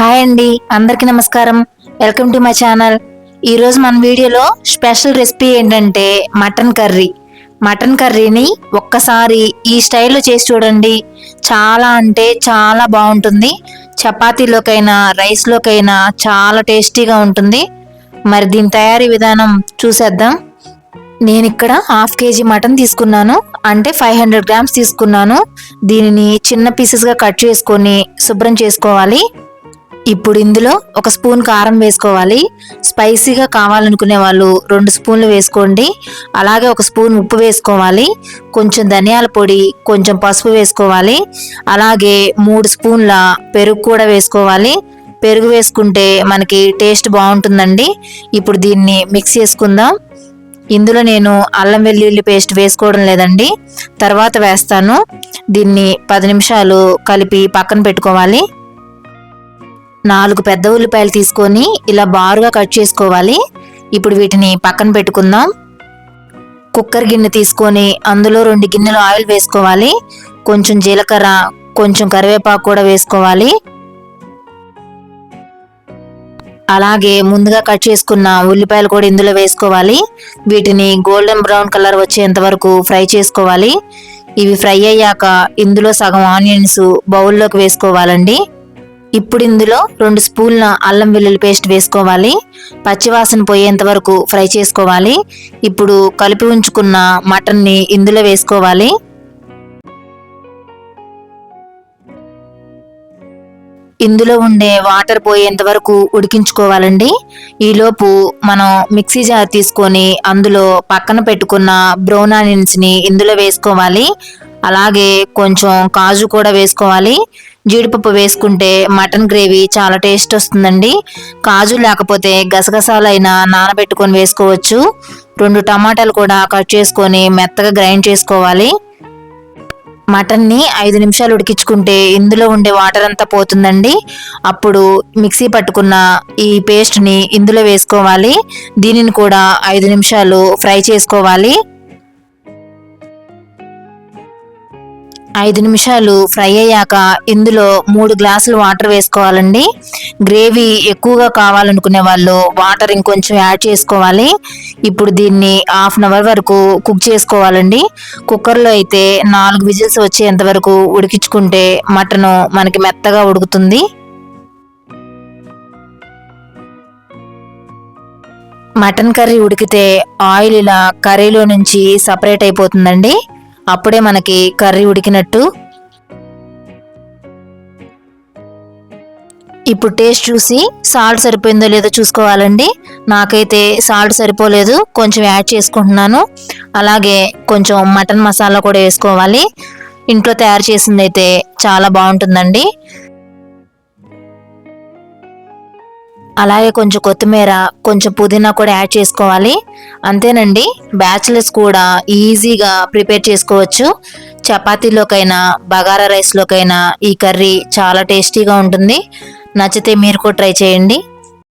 Hi అండి అందరికీ నమస్కారం. Welcome to my channel. ఈరోజు మన వీడియోలో స్పెషల్ రెసిపీ ఏంటంటే మటన్ కర్రీ. మటన్ కర్రీని ఒక్కసారి ఈ స్టైల్లో చేసి చూడండి. చాలా అంటే చాలా బాగుంటుంది. చపాతీలోకైనా రైస్లోకైనా చాలా టేస్టీగా ఉంటుంది. మరి దీని తయారీ విధానం చూసేద్దాం. నేను ఇక్కడ హాఫ్ కేజీ మటన్ తీసుకున్నాను. అంటే ఫైవ్ హండ్రెడ్ గ్రామ్స్ తీసుకున్నాను. దీనిని చిన్న పీసెస్గా కట్ చేసుకొని శుభ్రం చేసుకోవాలి. ఇప్పుడు ఇందులో ఒక స్పూన్ కారం వేసుకోవాలి. స్పైసీగా కావాలనుకునే వాళ్ళు రెండు స్పూన్లు వేసుకోండి. అలాగే ఒక స్పూన్ ఉప్పు వేసుకోవాలి. కొంచెం ధనియాల పొడి కొంచెం పసుపు వేసుకోవాలి. అలాగే మూడు స్పూన్ల పెరుగు కూడా వేసుకోవాలి. పెరుగు వేసుకుంటే మనకి టేస్ట్ బాగుంటుందండి. ఇప్పుడు దీన్ని మిక్స్ చేసుకుందాం. ఇందులో నేను అల్లం వెల్లుల్లి పేస్ట్ వేసుకోవడం లేదండి. తర్వాత వేస్తాను. దీన్ని పది నిమిషాలు కలిపి పక్కన పెట్టుకోవాలి. నాలుగు పెద్ద ఉల్లిపాయలు తీసుకొని ఇలా బారుగా కట్ చేసుకోవాలి. ఇప్పుడు వీటిని పక్కన పెట్టుకుందాం. కుక్కర్ గిన్నె తీసుకొని అందులో రెండు గిన్నెలు ఆయిల్ వేసుకోవాలి. కొంచెం జీలకర్ర కొంచెం కరివేపాకు కూడా వేసుకోవాలి. అలాగే ముందుగా కట్ చేసుకున్న ఉల్లిపాయలు కూడా ఇందులో వేసుకోవాలి. వీటిని గోల్డెన్ బ్రౌన్ కలర్ వచ్చేంత వరకు ఫ్రై చేసుకోవాలి. ఇవి ఫ్రై అయ్యాక ఇందులో సగం ఆనియన్స్ బౌల్లోకి వేసుకోవాలండి. ఇప్పుడు ఇందులో రెండు స్పూన్ల అల్లం వెల్లుల్లి పేస్ట్ వేసుకోవాలి. పచ్చివాసన పోయేంత వరకు ఫ్రై చేసుకోవాలి. ఇప్పుడు కలిపి ఉంచుకున్న మటన్ని ఇందులో వేసుకోవాలి. ఇందులో ఉండే వాటర్ పోయేంత వరకు ఉడికించుకోవాలండి. ఈలోపు మనం మిక్సీ జార్ తీసుకొని అందులో పక్కన పెట్టుకున్న బ్రౌన్ ఆనియన్స్ని ఇందులో వేసుకోవాలి. అలాగే కొంచెం కాజు కూడా వేసుకోవాలి. జీడిపప్పు వేసుకుంటే మటన్ గ్రేవీ చాలా టేస్ట్ వస్తుందండి. కాజు లేకపోతే గసగసాలైనా నానబెట్టుకొని వేసుకోవచ్చు. రెండు టమాటాలు కూడా కట్ చేసుకొని మెత్తగా గ్రైండ్ చేసుకోవాలి. మటన్ని ఐదు నిమిషాలు ఉడికించుకుంటే ఇందులో ఉండే వాటర్ అంతా పోతుందండి. అప్పుడు మిక్సీ పట్టుకున్న ఈ పేస్ట్ని ఇందులో వేసుకోవాలి. దీనిని కూడా ఐదు నిమిషాలు ఫ్రై చేసుకోవాలి. ఐదు నిమిషాలు ఫ్రై అయ్యాక ఇందులో మూడు గ్లాసులు వాటర్ వేసుకోవాలండి. గ్రేవీ ఎక్కువగా కావాలనుకునే వాళ్ళు వాటర్ ఇంకొంచెం యాడ్ చేసుకోవాలి. ఇప్పుడు దీన్ని హాఫ్ అన్ అవర్ వరకు కుక్ చేసుకోవాలండి. కుక్కర్లో అయితే నాలుగు విజిల్స్ వచ్చేంత వరకు ఉడికించుకుంటే మటన్ మనకి మెత్తగా ఉడుకుతుంది. మటన్ కర్రీ ఉడికితే ఆయిల్ ఇలా కర్రీలో నుంచి సపరేట్ అయిపోతుందండి. అప్పుడే మనకి కర్రీ ఉడికినట్టు. ఇప్పుడు టేస్ట్ చూసి సాల్ట్ సరిపోయిందో లేదో చూసుకోవాలండి. నాకైతే సాల్ట్ సరిపోలేదు కొంచెం యాడ్ చేసుకుంటున్నాను. అలాగే కొంచెం మటన్ మసాలా కూడా వేసుకోవాలి. ఇంట్లో తయారు చేసింది అయితే చాలా బాగుంటుందండి. అలాగే కొంచెం కొత్తిమీర కొంచెం పుదీనా కూడా యాడ్ చేసుకోవాలి. అంతేనండి బ్యాచిలర్స్ కూడా ఈజీగా ప్రిపేర్ చేసుకోవచ్చు. చపాతీలోకైనా బగారా రైస్లోకైనా ఈ కర్రీ చాలా టేస్టీగా ఉంటుంది. నచ్చితే మీరు కూడా ట్రై చేయండి.